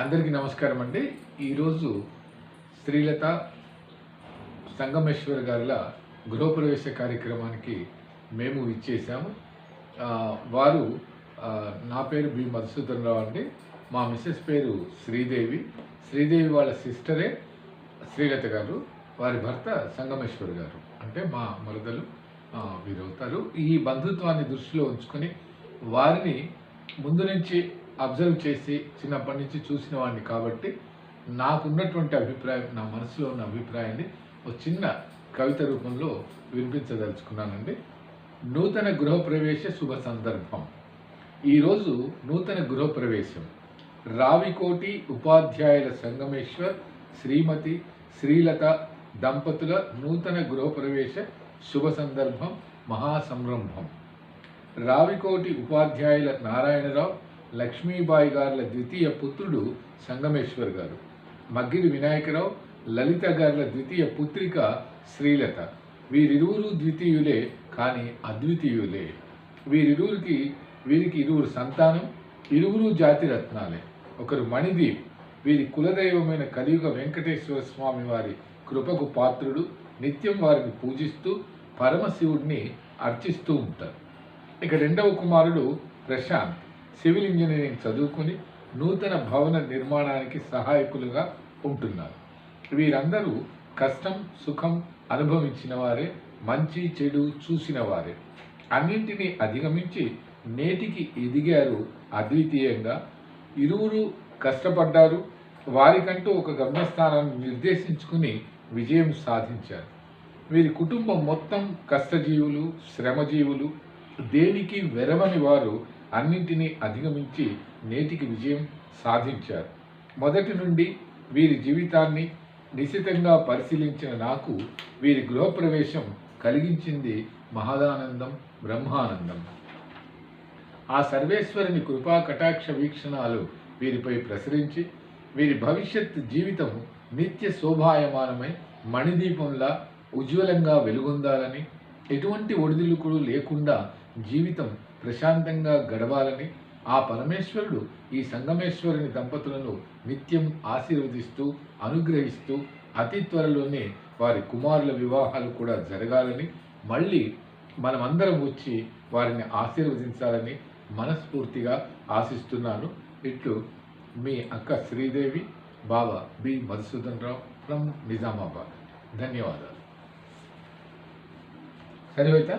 అందరికీ నమస్కారం అండి. ఈరోజు శ్రీలత సంగమేశ్వర్ గారుల గృహప్రవేశ కార్యక్రమానికి మేము ఇచ్చేసాము వారు నా పేరు బి మధుసూదన్ రావు అండి. మా మిస్సెస్ పేరు శ్రీదేవి. శ్రీదేవి వాళ్ళ సిస్టరే శ్రీలత గారు. వారి భర్త సంగమేశ్వర్ గారు. అంటే మా మరదలు వీరవుతారు. ఈ బంధుత్వాన్ని దృష్టిలో ఉంచుకొని వారిని ముందు నుంచి అబ్జర్వ్ చేసి చిన్నప్పటి నుంచి చూసిన వాడిని కాబట్టి నాకున్నటువంటి అభిప్రాయం నా మనసులో ఉన్న అభిప్రాయాన్ని ఒక చిన్న కవిత రూపంలో వినిపించదలుచుకున్నానండి. నూతన గృహప్రవేశ శుభ సందర్భం. ఈరోజు నూతన గృహప్రవేశం. రావికోటి ఉపాధ్యాయుల సంగమేశ్వర్ శ్రీమతి శ్రీలత దంపతుల నూతన గృహప్రవేశ శుభ సందర్భం మహాసంరంభం. రావికోటి ఉపాధ్యాయుల నారాయణరావు లక్ష్మీబాయి గారుల ద్వితీయ పుత్రుడు సంగమేశ్వర్ గారు. మగ్గిరి వినాయకరావు లలిత గారుల ద్వితీయ పుత్రిక శ్రీలత. వీరిరువురు ద్వితీయులే కానీ అద్వితీయులే. వీరిరువురికి వీరికి ఇరువురు సంతానం ఇరువురు జాతి రత్నాలే. ఒకరు మణిదీప్. వీరి కులదైవమైన కలియుగ వెంకటేశ్వర స్వామి వారి కృపకు పాత్రుడు. నిత్యం వారిని పూజిస్తూ పరమశివుడిని అర్చిస్తూ ఉంటారు. ఇక రెండవ కుమారుడు ప్రశాంత్. సివిల్ ఇంజనీరింగ్ చదువుకుని నూతన భవన నిర్మాణానికి సహాయకులుగా ఉంటున్నారు. వీరందరూ కష్టం సుఖం అనుభవించిన వారే మంచి చెడు చూసిన వారే. అన్నింటినీ అధిగమించి నేటికి ఎదిగారు అద్వితీయంగా. ఇరువురు కష్టపడ్డారు వారికంటూ ఒక గమ్యస్థానాన్ని నిర్దేశించుకుని విజయం సాధించారు. వీరి కుటుంబం మొత్తం కష్టజీవులు శ్రమజీవులు. దేనికి వెరవని వారు అన్నింటినీ అధిగమించి నేటికి విజయం సాధించారు. మొదటి నుండి వీరి జీవితాన్ని నిశితంగా పరిశీలించిన నాకు వీరి గృహప్రవేశం కలిగించింది మహదానందం బ్రహ్మానందం. ఆ సర్వేశ్వరుని కృపా కటాక్ష వీక్షణాలు వీరిపై ప్రసరించి వీరి భవిష్యత్ జీవితం నిత్య శోభాయమానమై మణిదీపంలా ఉజ్వలంగా వెలుగొందాలని ఎటువంటి ఒడిదుడుకులు లేకుండా జీవితం ప్రశాంతంగా గడవాలని ఆ పరమేశ్వరుడు ఈ సంగమేశ్వరుని దంపతులను నిత్యం ఆశీర్వదిస్తూ అనుగ్రహిస్తూ అతి త్వరలోనే వారి కుమారుల వివాహాలు కూడా జరగాలని మళ్ళీ మనమందరం వచ్చి వారిని ఆశీర్వదించాలని మనస్ఫూర్తిగా ఆశిస్తున్నాను. ఇట్లు మీ అక్క శ్రీదేవి బాబా బి. మధుసూదన్ రావు ఫ్రమ్ నిజామాబాద్. ధన్యవాదాలు. సరిపోతా